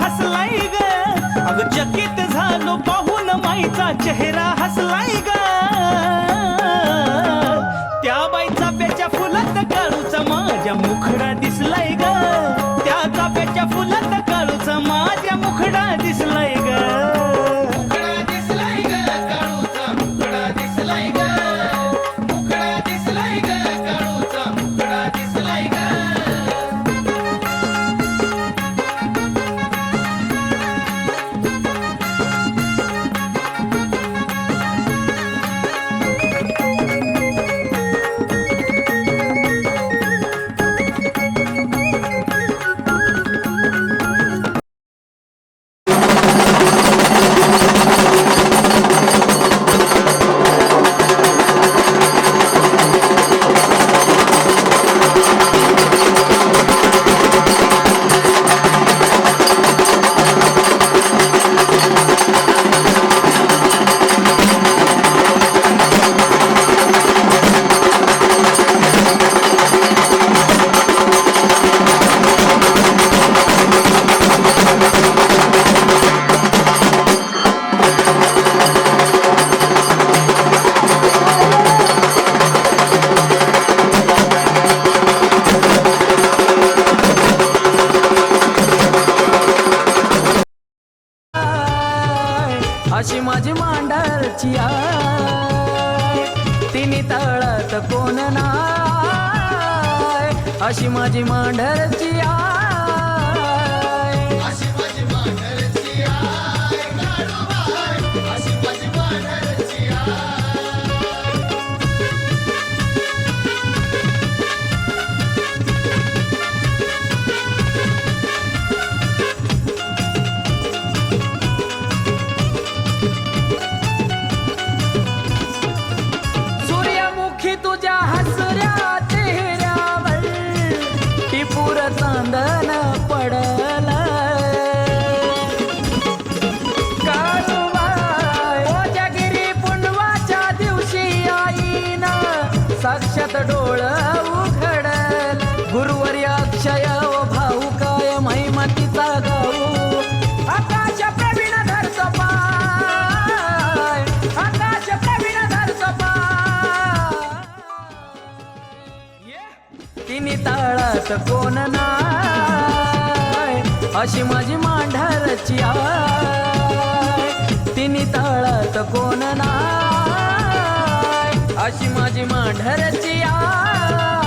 हसलाय ग. अग चकित झालो पाहून माईचा चेहरा हस तिने ताळात कोण नाय? अशी माझी मांढरची आय तिने ताळात कोण नाय? अशी माझी मांढरची आय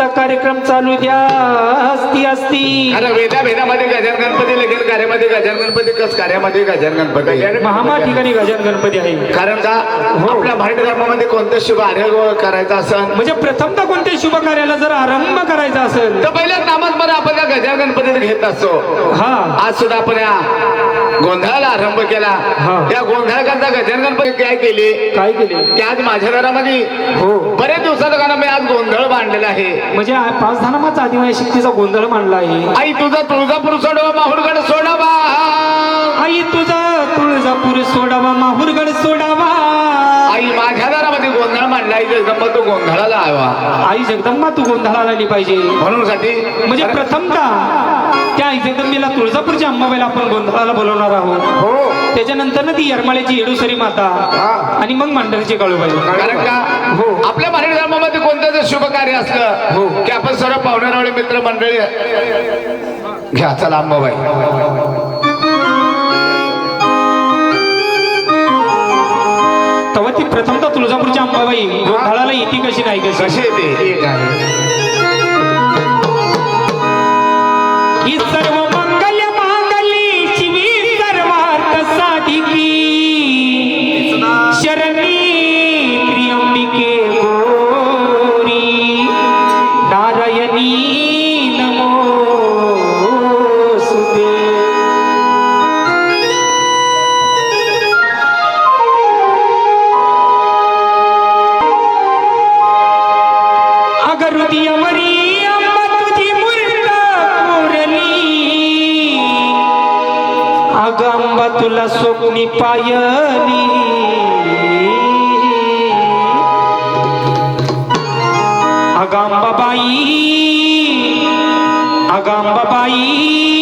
गोंधळाचा कार्यक्रम चालू द्या. असती असती अरे वेदा भेदामध्ये गजान गणपती लगेच कार्यामध्ये गजान गणपती कस कार्यामध्ये गजान गणपती? महामा ठिकाणी गजान गणपती आहे. कारण का? आपल्या भारतीय धर्मामध्ये कोणतं शुभ कार्य करायचं असन? म्हणजे प्रथमतः कोणत्या शुभ कार्याला जर आरंभ करायचा असेल तर पहिल्याच नामात आपण त्या गजान गणपतीत घेत असतो. हा. आज सुद्धा आपण या गोंधळाला आरंभ केला. हा. या गोंधळाकरता गजान गणपती काय केले? काय केले? की आज माझ्या घरामध्ये हो. बरेच दिवसाचं गाणं मी आज गोंधळ बांधलेला आहे. म्हणजे पाच धानामाचा आदिमाया शक्तीचा गोंधळ मांडला आहे. आई तुझा तुळजापूर सोडवा माहुरगड सोडावा. आई तुझा तुळजापूर सोडावा माहुरगड सोडावा. आई माझ्या घरामध्ये गोंधळ मांडला आई जगदंबा तू गोंधळाला आवा. आई जगदंबा तू गोंधळाला आली पाहिजे. म्हणून साठी म्हणजे प्रथमतः त्या आई जगदंबेला तुळजापूरच्या अंबाबाईला आपण गोंधळाला बोलवणार आहोत. हो. त्याच्यानंतर ना ती यरमाळ्याची येडूसरी माता आणि मग मांडरची काळूबाई. कारण का. आपल्या मराठी धर्मामध्ये कोणतं जर शुभ कार्य असलं हो. की आपण सर्व पाहुण्यारावळे मित्र मंडळी घ्या चला अंबाबाई तेव्हा ती प्रथमतः तुळजापूरच्या अंबाबाई गोंधळाला येते कशी नाही कशी? कशी येते ही सर्व अग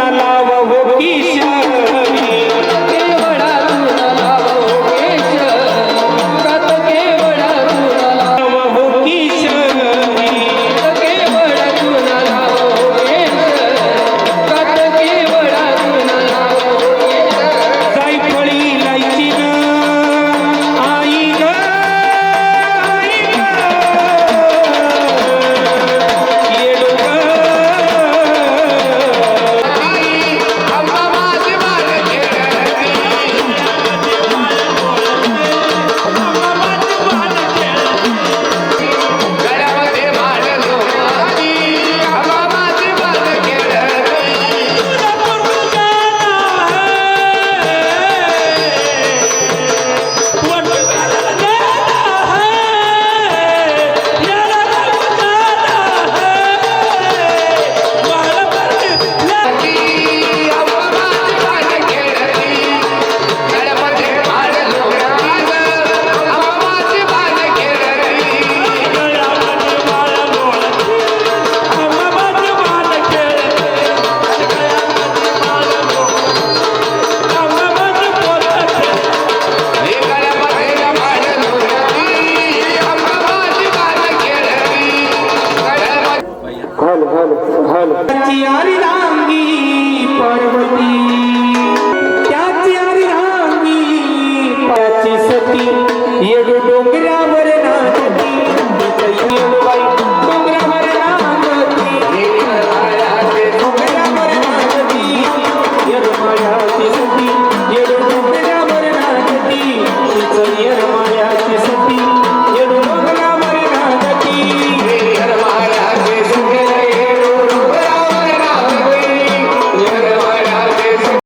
la la aí